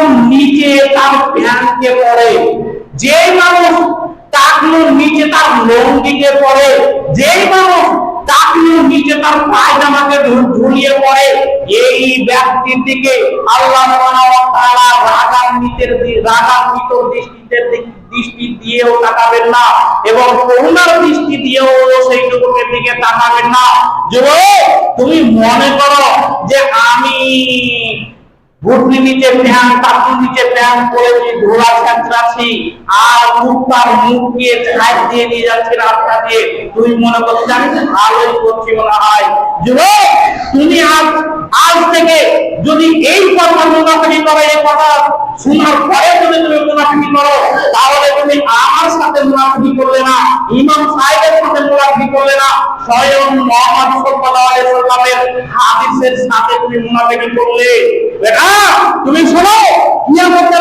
টাকলুর নিচে তার প্যান্টকে পড়ে। যে মানুষ টাকলুর নিচে তার লঙ্গিকে পড়ে, যেই মানুষ টাকলুর নিচে তার পায়জামাকে ঝুলিয়ে পড়ে, এই ব্যক্তির দিকে আল্লাহ তাআলা রাগান্বিতের রাগান্বিত দৃষ্টিতে দৃষ্টি দিয়েও তাকাবেন না এবং করুণার দৃষ্টি দিয়েও সেই যুবকের দিকে তাকাবেন না। যুবক, তুমি মনে করো যে ঘুটনি নিচে টাকুর নিচে পরেছি ধোলা ছাত্রাছি আর মুখটার মুখ দিয়ে দিয়ে নিয়ে যাচ্ছে রাস্তা দিয়ে। তুমি মনে করছ ভালোই করছি মনে হয়? যুবক, তুমি আজ আজ থেকে যদি এই কথা মুনাফিকি করো, এই কথা শোনার পরে যদি তুমি মুনাফিকি করো, তাহলে তুমি আমার সাথে মুনাফিকি করলে না, ইমাম সাহেবের সাথে মুনাফিকি করলে না স্বয়ং মোহাম্মদ সাল্লাল্লাহু হাদিসের সাথে তুমি করলে। বেটা তুমি শোনো কিয়ামতের